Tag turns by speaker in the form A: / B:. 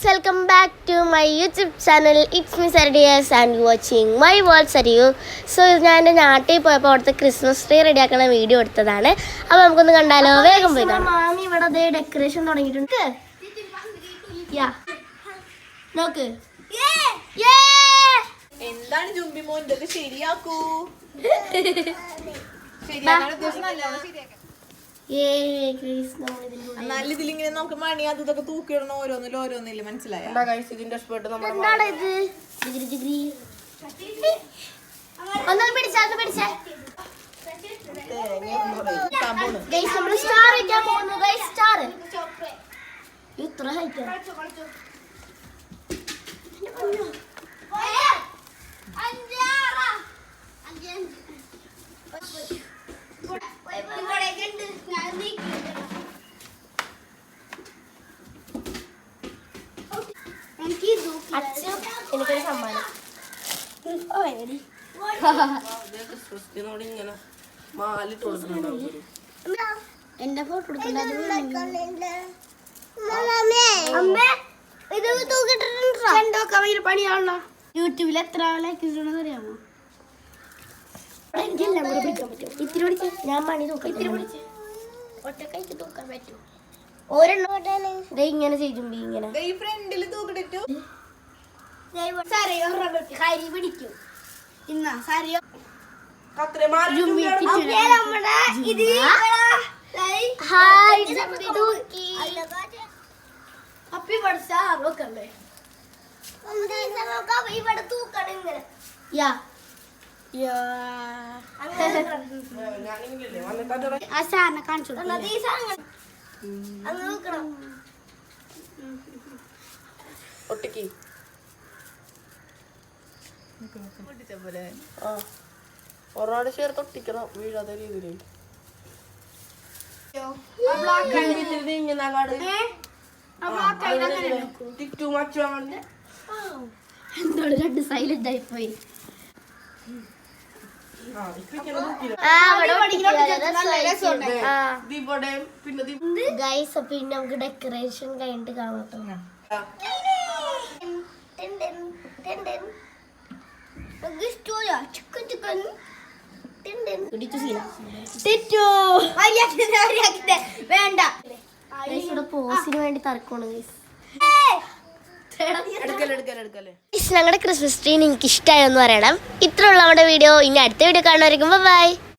A: Guys welcome back to my YouTube channel it's me സർഡിയേഴ്സ് and watching my world സരിയു so ഞാൻ എന്റെ നാട്ടിൽ പോയപ്പോൾ അവിടുത്തെ ക്രിസ്മസ് ട്രീ റെഡിയാക്കുന്ന വീഡിയോ എടുത്തതാണ്. അപ്പോൾ നമുക്കൊന്ന് കണ്ടാലോ വേഗം പോയി മാമി ഇവിടെ അതേ ഡെക്കറേഷൻ തുടങ്ങിയിട്ടുണ്ട്. യാ നോക്ക്.
B: എന്താണ് ജുംബി മോൻ ശരിയാക്കൂ. ശരിയാക്കാൻ ഉദ്ദേശം നല്ലതാണ് ശരിയാക്കാൻ എന്നാലും ഇതിലിങ്ങനെ നമുക്ക് മണി അത് ഇതൊക്കെ തൂക്കിയിടണം ഓരോന്നില്ല ഓരോന്നില്ല മനസ്സിലായ?
A: എന്താണ് ഇത് ഡിഗ്രി ഡിഗ്രി. ഒന്നും പിടിച്ചാ ഒന്ന് പിടിച്ചേ. ഗൈസ് നമ്മൾ സ്റ്റാർ വെക്കാൻ പോകുന്നു. ഗൈസ് സ്റ്റാർ ഇത്ര ഹൈറ്റ് സമ്മാനം ഓ എന്റെ ഫോട്ടോ പണിയാണല്ലോ യൂട്യൂബിൽ എത്ര ലൈക്ക് അറിയാമോ? എനിക്കെല്ലാം കൂടെ പിടിക്കാൻ പറ്റും ഇത്തിരി പിടിച്ച് ഞാൻ പണി നോക്കാം. ഇത്തിരി പിടിച്ച്. ഒറ്റക്കൈക്ക് തൂക്കാൻ പറ്റും. ഒരെണ്ണം ഇങ്ങനെ ചെയ്യും ഇങ്ങനെ.
B: ഈ ഫ്രണ്ടിൽ തൂക്കിട്ടു
A: കരി പിടിക്കും. ഇന്നാ സാരിയോ ഹായ് അപ്പി പഠിച്ച നോക്കണ്ടേ. ഇവിടെ തൂക്കണം ഇങ്ങനെ. യാ. കാണിച്ചു
C: ഒട്ടിക്ക്. ആ. ഒരാട് ചേർത്ത് ഒട്ടിക്കണം. വീഴാത്ത രീതിയിൽ
A: എന്തോട് രണ്ട് സൈലന്റ് ആയി പോയി.
C: പിന്നെ
A: നമുക്ക് ഡെക്കറേഷൻ കഴിഞ്ഞിട്ട് കാണാം വേണ്ട. പോസിന് വേണ്ടി തറക്കാണ് ഗൈസ്
C: എടുക്കൽ എടുക്കൽ.
A: ഞങ്ങളുടെ ക്രിസ്മസ് ട്രീ നിങ്ങൾക്ക് ഇഷ്ടമായോ എന്ന് പറയണം. ഇത്രയുള്ള നമ്മുടെ വീഡിയോ. ഇനി അടുത്ത വീഡിയോ കാണുമായിരിക്കും ബൈ